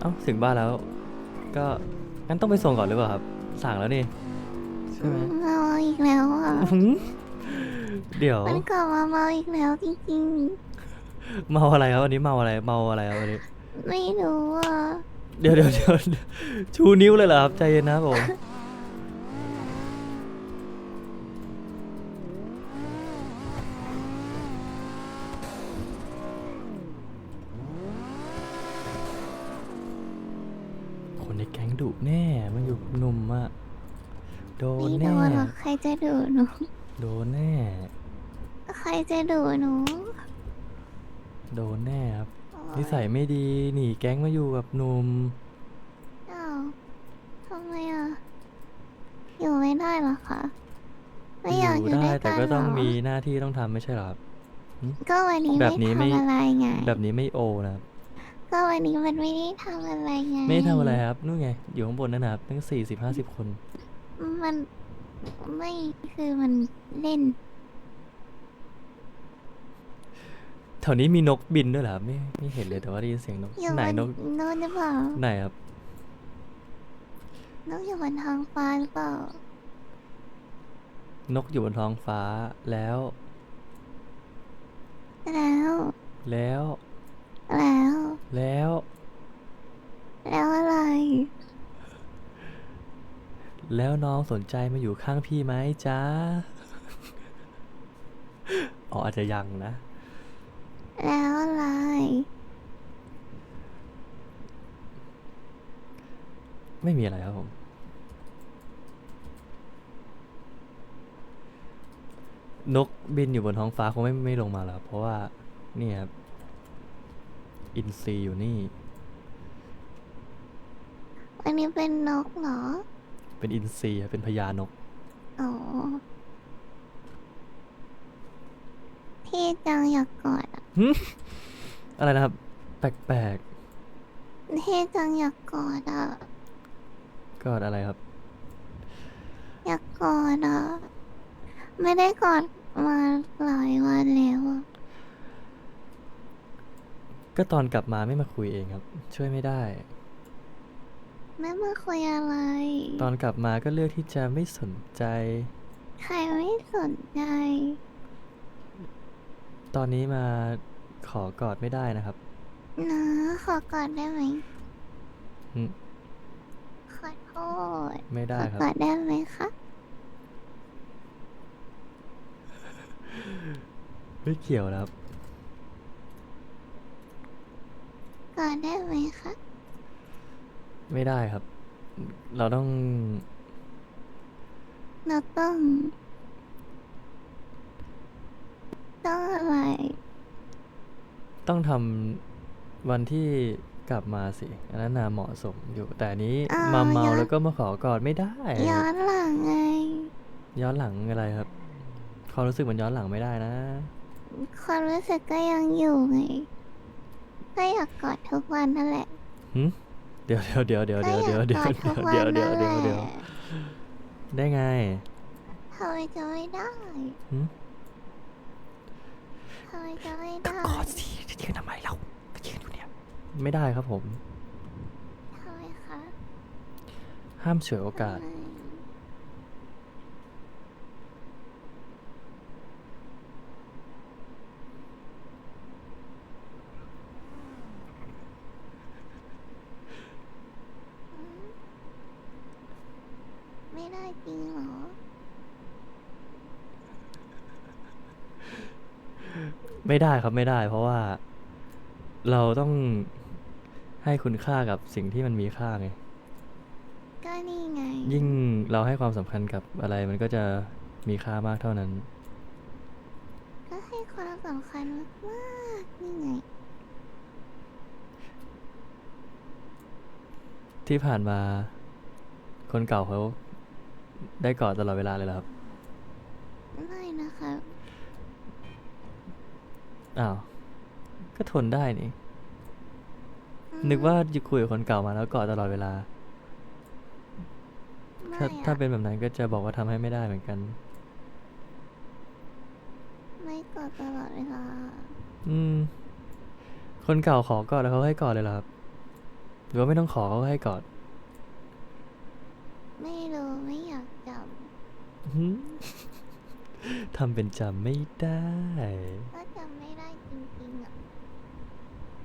เอ้าถึงบ้านแล้ว ก็งั้นต้องไปส่งก่อนหรือเปล่าครับ สั่งแล้วนี่ใช่ไหมเมาอีกแล้วอะหืมเดี๋ยวมันกลับมาเมาอีกแล้วจริงเมาอะไรครับอันนี้เมาอะไรเมาอะไรครับอันนี้ ๆ ไม่รู้อะ เดี๋ยวเดี๋ยวเดี๋ยวชูนิ้วเลยเหรอครับใจเย็นนะครับผม คนในแก๊ง ดุแน่มันอยู่กับหนุ่มอะโดนไม่แน่โดนหรอกใครจะดุหนู โดนแน่ ใครจะดุหนู โดนแน่ครับโอ๊ยนิสัยไม่ดีหนีแก๊งมาอยู่กับหนุ่มอ้าวทำไมอะ อยู่ไม่ได้เหรอคะ ไม่อยากอยู่ได้ด้วยแต่กันก็เหรต้องอมีหน้าที่ต้องทำไม่ใช่เหรอครับ ก็วันนี้แบบนี้ไม่ไม่ ทำอะไรไง แบบนี้ไม่โอนะครับ ก็วันนี้มันไม่ได้ทำอะไรไงไม่ได้ทำอะไรครับนู่นไง อยู่ข้างบนนั่นนะครับตั้งสี่สิบห้าสิบคน มันไม่คือมันเล่น แถวนี้มีนกบินด้วยเหรอครับไม่ไม่เห็นเลยแต่ว่าได้ยินเสียงนก อยู่ไหนบนนกโน้นหรือเปล่าไหนครับนกอยู่บนท้องฟ้าหรือเปล่า นกอยู่บนท้องฟ้าแล้ว แล้ว แล้ว แล้ว แล้ว แล้วอะไร แล้วน้องสนใจมาอยู่ข้างพี่ไหมจ๊ะ อ๋ออาจจะยังนะ แล้วอะไร ไม่มีอะไรครับผม นกบินอยู่บนท้องฟ้าคงไม่ไม่ลงมาแล้วเพราะว่า นี่ครับ อินซีอยู่นี่ อันนี้เป็นนกเหรอ เป็นอินซีครับเป็นพญานก อ๋อ พี่จังอยากกอดอะอะไรนะครับ แปลกพี่จังอยากกอดอะๆกอดอะไรครับ อยากกอดอะไม่ได้กอดมาหลายวันแล้วอะ ก็ตอนกลับมาไม่มาคุยเองครับ ช่วยไม่ได้ ไม่มาคุยอะไร ตอนกลับมาก็เลือกที่จะไม่สนใจ ใครไม่สนใจ ตอนนี้มาขอกอดไม่ได้นะครับนะขอกอดได้ไหมอืมขอโทษไม่ได้ขอครับ กอดได้ไหมคะไม่เกี่ยวนะครับ กอดได้ไหมคะ ไม่ได้ครับ เราต้องเราต้อง ต้องอะไร ต้องทำวันที่กลับมาสิอันนั้นน่ะเหมาะสมอยู่ แต่อันนี้อ้าวมาเมาย้อน แล้วก็มาขอกอดไม่ได้ ย้อนหลังไง ย้อนหลังอะไรครับความรู้สึกมันย้อนหลังไม่ได้นะ ความรู้สึกก็ยังอยู่ไง ก็อยากกอดทุกวันนั่นแหละหึเดี๋ยวเดี๋ยวเดี๋ยวเดี๋ยวก็เดี๋ยวอเดี๋ยยาวกเดี๋ยวกอดทุกวัเดี๋ยนวเดี๋ยวนั่นเดี๋ยวแหเดี๋ยวละได้ไงทำไมจะไม่ได้หึทำไมจะไม่ได้กอดสิจะยืนทำไมเราไปยืนอยู่เนี่ยไม่ได้ครับผม ทำไมคะห้ามเฉวยโอกาส ทำไมอืมไม่ได้ จริงเหรอ ไม่ได้ครับไม่ได้ เพราะว่า เราต้องให้คุณค่ากับสิ่งที่มันมีค่าไง ก็นี่ไง ยิ่งเราให้ความสำคัญกับอะไรมันก็จะมีค่ามากเท่านั้น ก็ให้ความสำคัญมากๆนี่ไง ที่ผ่านมา คนเก่าเขา ได้กอดตลอดเวลาเลยเหรอครับ ไม่นะคะอ้าว ก็ทนได้นี่อืมนึกว่าจะคุยกับคนเก่ามาแล้วกอดตลอดเวลาไม่ถ้าอะถ้าเป็นแบบนั้นก็จะบอกว่าทำให้ไม่ได้เหมือนกัน ไม่กดตลอดเวลา อืม คนเก่าขอกอดแล้วเขาให้กอดเลยเหรอครับ หรือว่าไม่ต้องขอเขาก็ให้กอด ไม่รู้ไม่อยากจหืม ทำเป็นจำไม่ได้ำก็จำไม่ได้จริงๆอะ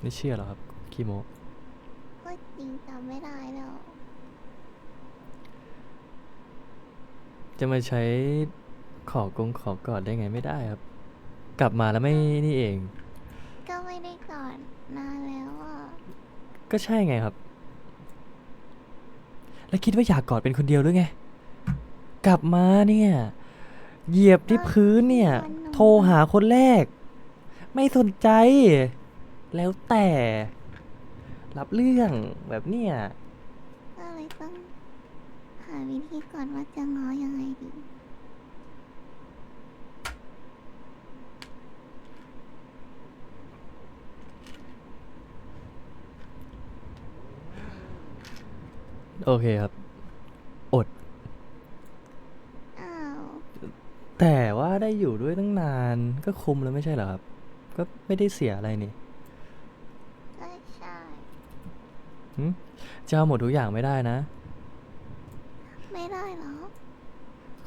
ไม่เชื่อหรอกครับคีโมก็จริงจำไม่ได้แล้ว จะมาใช้ขอกงขอกอดได้ไงไม่ได้ครับ กลับมาแล้วไม่นี่เอง ก็ไม่ได้กอดนานแล้วอะ ก็ใช่ไงครับ แล้วคิดว่าอยากกอดเป็นคนเดียวหรือไง กลับมาเนี่ย เหยียบที่พื้นเนี่ย โทรหาคนแรก ไม่สนใจ แล้วแต่ รับเรื่องแบบเนี้ยก็เลยต้องหาวิธีก่อนว่าจะง้อยังไงดี โอเคครับ อด อ้าว แต่ว่าได้อยู่ด้วยตั้งนานก็คุ้มแล้วไม่ใช่เหรอครับ ก็ไม่ได้เสียอะไรนี่ก็ใช่หึจะเอาหมดทุกอย่างไม่ได้นะ ไม่ได้เหรอ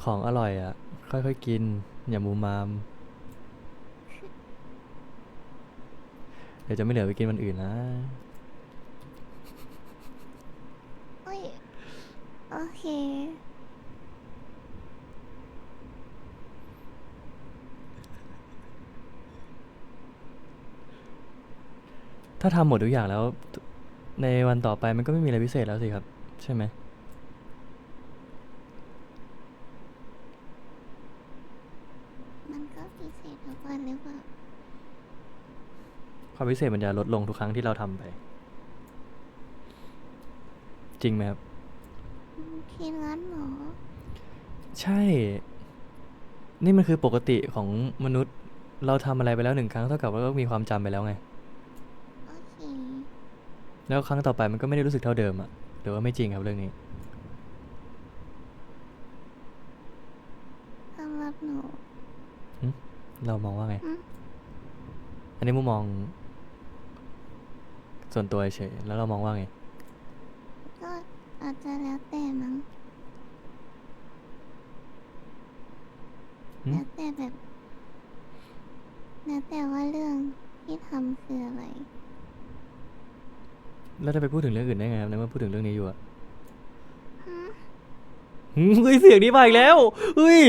ของอร่อยอะ ค่อยๆกิน อย่ามูมาม เดี๋ยวจะไม่เหลือไปกินวันอื่นนะเอ้ย โอเค ถ้าทำหมดทุกอย่างแล้ว ในวันต่อไปมันก็ไม่มีอะไรพิเศษแล้วสิครับ ใช่ไหมมันก็พิเศษทุกวันหรือเปล่าความพิเศษมันจะลดลงทุกครั้งที่เราทำไป จริงไหมครับ อืมคิดงั้นเหรอใช่ นี่มันคือปกติของมนุษย์ เราทำอะไรไปแล้วหนึ่งครั้งเท่ากับว่าก็มีความจำไปแล้วไงโอเค แล้วครั้งต่อไปมันก็ไม่ได้รู้สึกเท่าเดิมอะหรือว่าไม่จริงครับเรื่องนี้สำหรับหนูเรามองว่าไง อืมอันนี้มุมมอง ส่วนตัวเฉยๆแล้วเรามองว่าไง ก็อาจจะแล้วแต่มั้งหืม แล้วแต่แบบแล้วแต่ว่าเรื่องที่ทำคืออะไร แล้วจะไปพูดถึงเรื่องอื่นได้ไงครับในเมื่อพูดถึงเรื่องนี้อยู่อะหืมหืมเฮ้ยเสียงนี้มาอีกแล้วเฮ้ย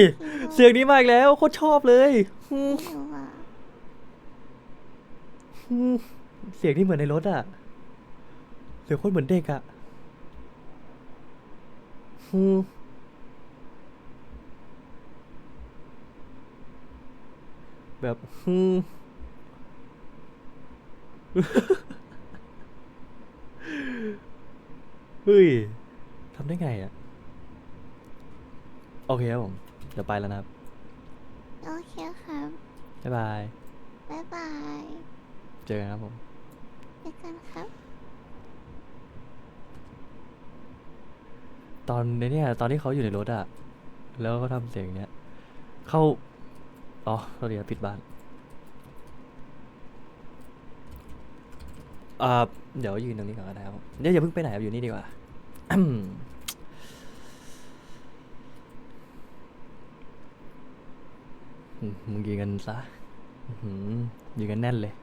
เสียงนี้มาอีกแล้วโคตรชอบเลยหืมไม่รู้อะหืมเสียงที่เหมือนในรถอะเสียงโคตรเหมือนเด็กอะหืมแบบหืม เฮ้ยทำได้ไงอะโอเคครับผม เดี๋ยวไปแล้วนะครับ โอเคครับ บ๊ายบาย บ๊ายบาย เจอกันครับผมเจอกันครับ ตอนในเนี่ยตอนที่เขาอยู่ในรถอะแล้วเขาทำเสียงเนี้ย เข้า อ๋อเราเดี๋ยวปิดบ้าน อ่าเดี๋ยวยืนตรงนี้ก่อนก็ได้ครับเดี๋ยวอย่าเพิ่งไปไหนครับอยู่นี่ดีกว่า อืมมึงยืนกันซะ อื้อหือยืนกันแน่นเลย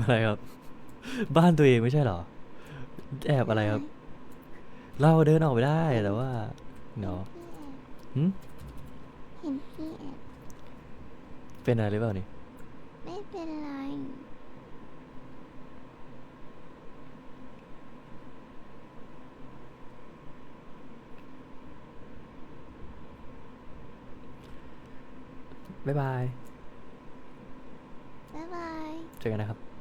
อะไรครับ บ้านตัวเองไม่ใช่เหรอ แอบอะไรครับ เราเดินออกไปได้แต่ว่าเนาะหึเห็นพี่แอบเป็นอะไรหรือเปล่านี่ ไม่เป็นไร บ๊ายบาย บ๊ายบาย เจอกันนะครับ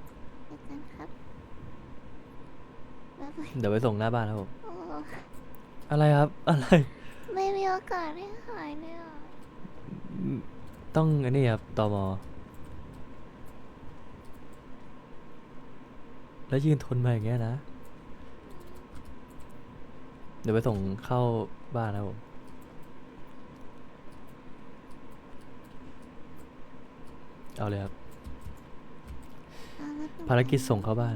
เดี๋ยวไปส่งหน้าบ้านครับผมออะไรครับ อะไร ไม่มีโอกาสได้หายเน่ะต้องอันนี้ครับตอมแล้วยืนทนมาอย่างเงี้ยนะ เดี๋ยวไปส่งเข้าบ้านนะครับผมเอาเลยครับภารกิจส่งเข้าบ้าน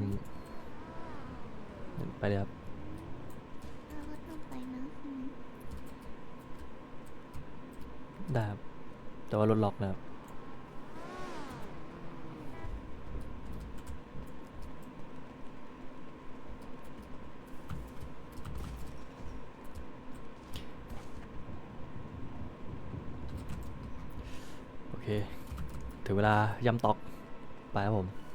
ไปเลยครับแล้วก็ต้องไปนะใช่ไหมได้ครับ แต่ว่ารถล็อกนะครับ โอเค ถึงเวลาย้ำตอก ไปครับผม